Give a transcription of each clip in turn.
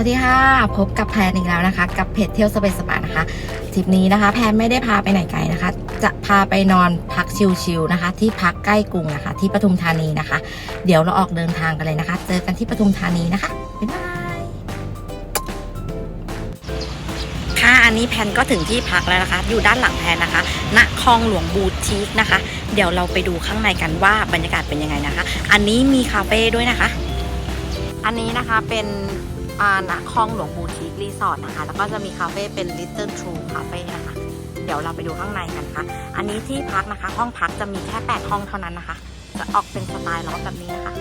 วัสดีค่ะ พบกับแพนอีกแล้วนะคะ กับเพจเที่ยวสเปซสปานะคะทริปนี้นะคะ แพนไม่ได้พาไปไหนไกลนะคะ จะพาไปนอนพักชิลๆนะคะ ที่พักใกล้กรุงนะคะ ที่ปทุมธานีนะคะ เดี๋ยวเราออกเดินทางกันเลยนะคะ เจอกันที่ปทุมธานีนะคะบ๊ายบายค่ะอันนี้แพนก็ถึงที่พักแล้วนะคะ อยู่ด้านหลังแพนนะคะณคลองหลวงบูทีกนะคะ เดี๋ยวเราไปดูข้างในกันว่าบรรยากาศเป็นยังไงนะคะ อันนี้มีคาเฟ่ด้วยนะคะ อันนี้นะคะเป็น อ่าณคลองหลวงบูทีกรีสอร์ทนะคะ แล้วก็จะมีคาเฟ่เป็น Little True Cafe นะคะ เดี๋ยวเราไปดูข้างในกันค่ะ อันนี้ที่พักนะคะ ห้องพักจะมีแค่ 8 ห้องเท่านั้นนะคะ จะออกเป็นสไตล์ล็อบแบบนี้นะคะ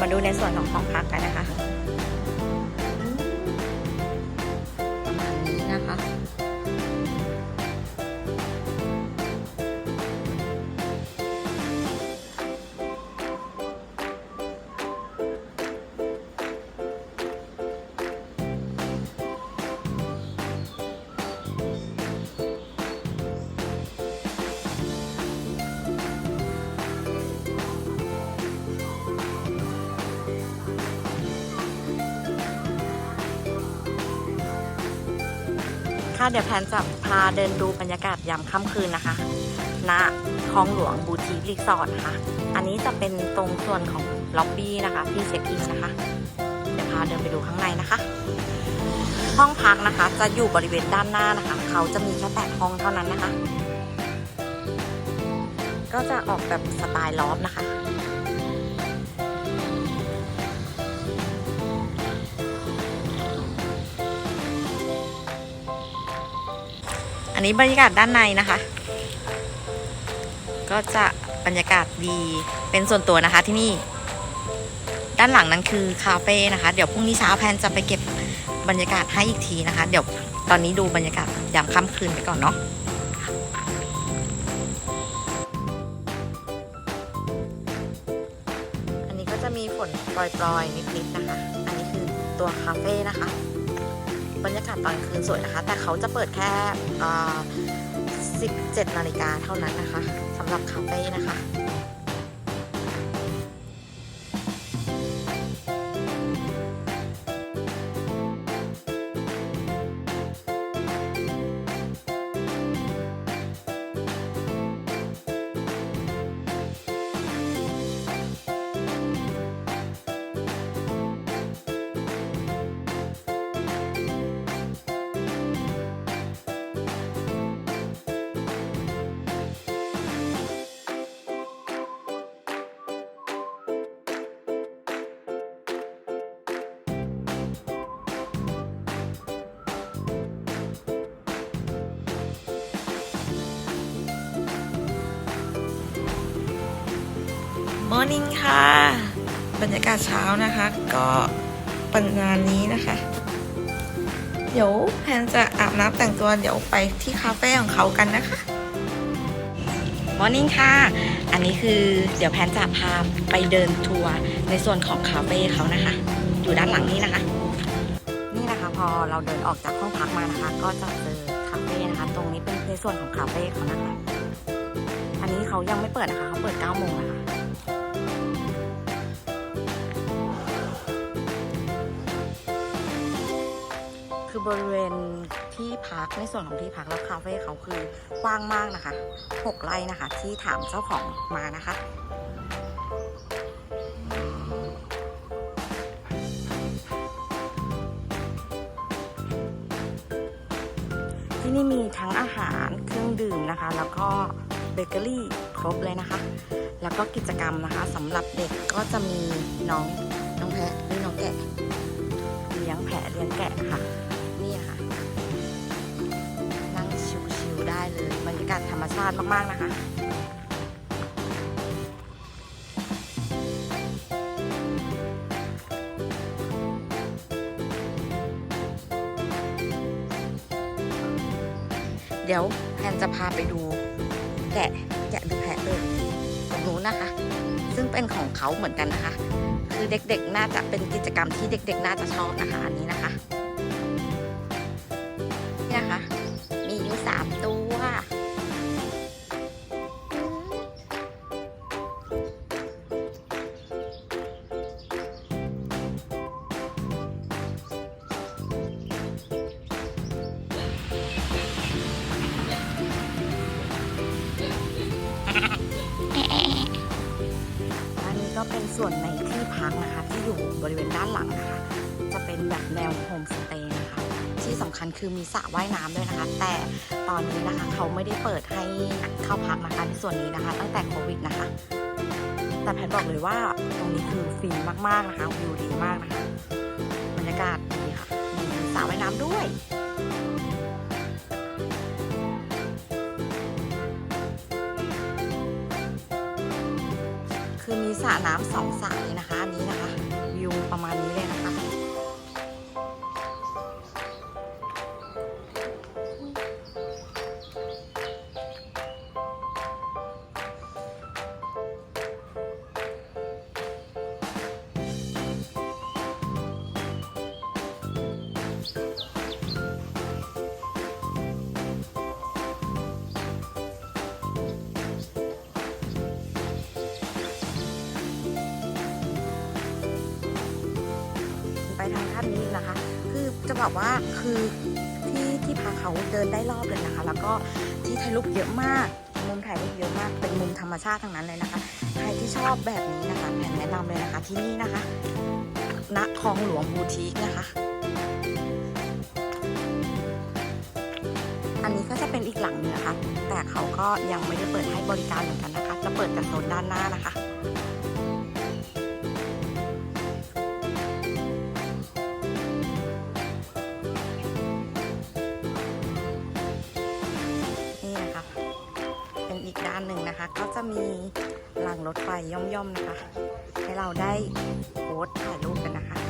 มาดูในส่วนของห้องพักกันนะคะ ค่ะเดี๋ยวแพนจะพาเดินดูบรรยากาศยามค่ำคืนนะคะณคลองหลวงบูทีรีสอร์ทนะคะ อันนี้จะเป็นตรงส่วนของล็อบบี้นะคะ ที่เช็คอินนะคะ เดี๋ยวพาเดินไปดูข้างในนะคะ ห้องพักนะคะ จะอยู่บริเวณด้านหน้านะคะ เขาจะมีแค่แปดห้องเท่านั้นนะคะ ก็จะออกแบบสไตล์ลอฟนะคะ อันนี้บรรยากาศด้านในนะคะ ก็จะบรรยากาศดีเป็นส่วนตัวนะคะที่นี่ ด้านหลังนั้นคือคาเฟ่นะคะ เดี๋ยวพรุ่งนี้เช้าแพนจะไปเก็บบรรยากาศให้อีกทีนะคะ เดี๋ยวตอนนี้ดูบรรยากาศยามค่ำคืนไปก่อนเนาะอันนี้ก็จะมีฝนปล่อยๆนิดๆนะคะ อันนี้คือตัวคาเฟ่นะคะ บรรยากาศตอนคืนสวยนะคะ แต่เขาจะเปิดแค่17นาฬิกาเท่านั้นนะคะสำหรับคาเฟ่นะคะ มอร์นิ่งค่ะ บรรยากาศเช้านะคะ ก็ประมาณนี้นะคะ เดี๋ยวแพนจะอาบน้ำแต่งตัวเดี๋ยวไปที่คาเฟ่ของเขากันนะคะมอร์นิ่งค่ะ อันนี้คือเดี๋ยวแพนจะพาไปเดินทัวร์ในส่วนของคาเฟ่เขานะคะ อยู่ด้านหลังนี้นะคะนี่นะคะพอเราเดินออกจากห้องพักมานะคะ ก็จะเจอคาเฟ่นะคะ ตรงนี้เป็นในส่วนของคาเฟ่เขานะคะ อันนี้เขายังไม่เปิดนะคะ เขาเปิด9โมงนะคะ บริเวณที่พักในส่วนของที่พักแล้วคาเฟ่เขาคือกว้างมากนะคะ6ไร่นะคะ ที่ถามเจ้าของมานะคะที่นี่มีทั้งอาหารเครื่องดื่มนะคะ แล้วก็เบเกอรี่ครบเลยนะคะ แล้วก็กิจกรรมนะคะสำหรับเด็กก็จะมีน้องน้องแพะหรือน้องแกะเลี้ยงแพะเลี้ยงแกะค่ะนี่ค่ะ เลยบรรยากาศธรรมชาติมาก ๆ นะคะเดี๋ยวแพนจะพาไปดูแกะแกะหรือแพะเลยตรงนู้นนะคะ ซึ่งเป็นของเขาเหมือนกันนะคะ คือเด็กๆน่าจะเป็นกิจกรรมที่เด็กๆ น่าจะชอบนะคะอันนี้นะคะนี่นะคะ ส่วนในที่พักนะคะที่อยู่บริเวณด้านหลังนะคะ จะเป็นแบบแนวโฮมสเตย์นะคะ ที่สำคัญคือมีสระว่ายน้ำด้วยนะคะ แต่ตอนนี้นะคะเขาไม่ได้เปิดให้เข้าพักนะคะในส่วนนี้นะคะ ตั้งแต่โควิดนะคะ แต่แพนบอกเลยว่าตรงนี้คือฟรีมากๆนะคะวิวดีมากนะคะบรรยากาศดีค่ะมีสระว่ายน้ำด้วย สระน้ำสองสระเลยนะคะอันนี้นะคะ วิวประมาณนี้เลยนะคะ จะบอกว่าคือที่ที่พาเขาเดินได้รอบเลยนะคะ แล้วก็ที่ถ่ายรูปเยอะมาก มุมถ่ายรูปเยอะมาก เป็นมุมธรรมชาติทั้งนั้นเลยนะคะ ใครที่ชอบแบบนี้นะคะแผนแนะนำเลยนะคะที่นี่นะคะณคลองหลวงบูทีกนะคะ อันนี้ก็จะเป็นอีกหลังหนึงนะคะ แต่เขาก็ยังไม่ได้เปิดให้บริการเหมือนกันนะคะ จะเปิดแต่โซนด้านหน้านะคะ จะมีรางรถไฟย่อมๆนะคะ ให้เราได้โพสต์ถ่ายรูปกันนะคะ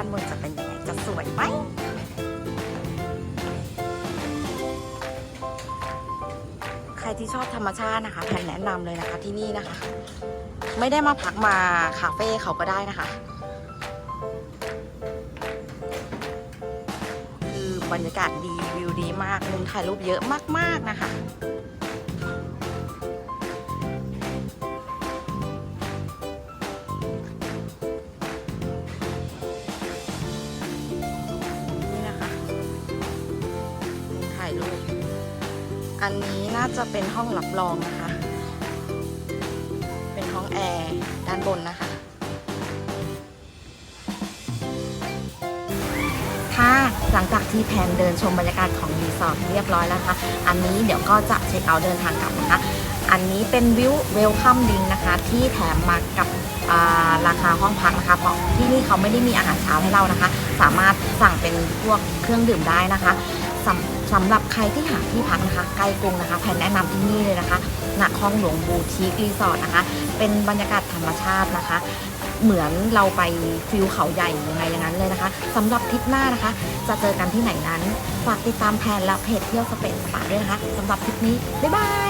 านบนจะเป็นยังไงจะสวยไหมใครที่ชอบธรรมชาตินะคะแพนแนะนำเลยนะคะที่นี่นะคะ ไม่ได้มาพักมาคาเฟ่เขาก็ได้นะคะ คือบรรยากาศดีวิวดีมากมุมถ่ายรูปเยอะมากๆนะคะ อันนี้น่าจะเป็นห้องรับรองนะคะ เป็นห้องแอร์ด้านบนนะคะค่ะหลังจากที่แพนเดินชมบรรยากาศของรีสอร์ทเรียบร้อยแล้วนะคะ อันนี้เดี๋ยวก็จะเช็คเอาท์เดินทางกลับนะคะ อันนี้เป็นวิวเวลคัมดิงนะคะ ที่แถมมากับราคาห้องพักนะคะ เพราะที่นี่เขาไม่ได้มีอาหารเช้าให้เรานะคะ สามารถสั่งเป็นพวกเครื่องดื่มได้นะคะสำ สำหรับใครที่หาที่พักนะคะใกล้กรุงนะคะแพนแนะนำที่นี่เลยนะคะณคลองหลวงบูทีครีสอร์ทนะคะ เป็นบรรยากาศธรรมชาตินะคะ เหมือนเราไปฟิลเขาใหญ่ยังไงอย่างนั้นเลยนะคะสำหรับทริปหน้านะคะ จะเจอกันที่ไหนนั้น ฝากติดตามแพนและเพจเที่ยวสเปนสปาด้วยนะคะสำหรับทริปนี้ บ๊ายบาย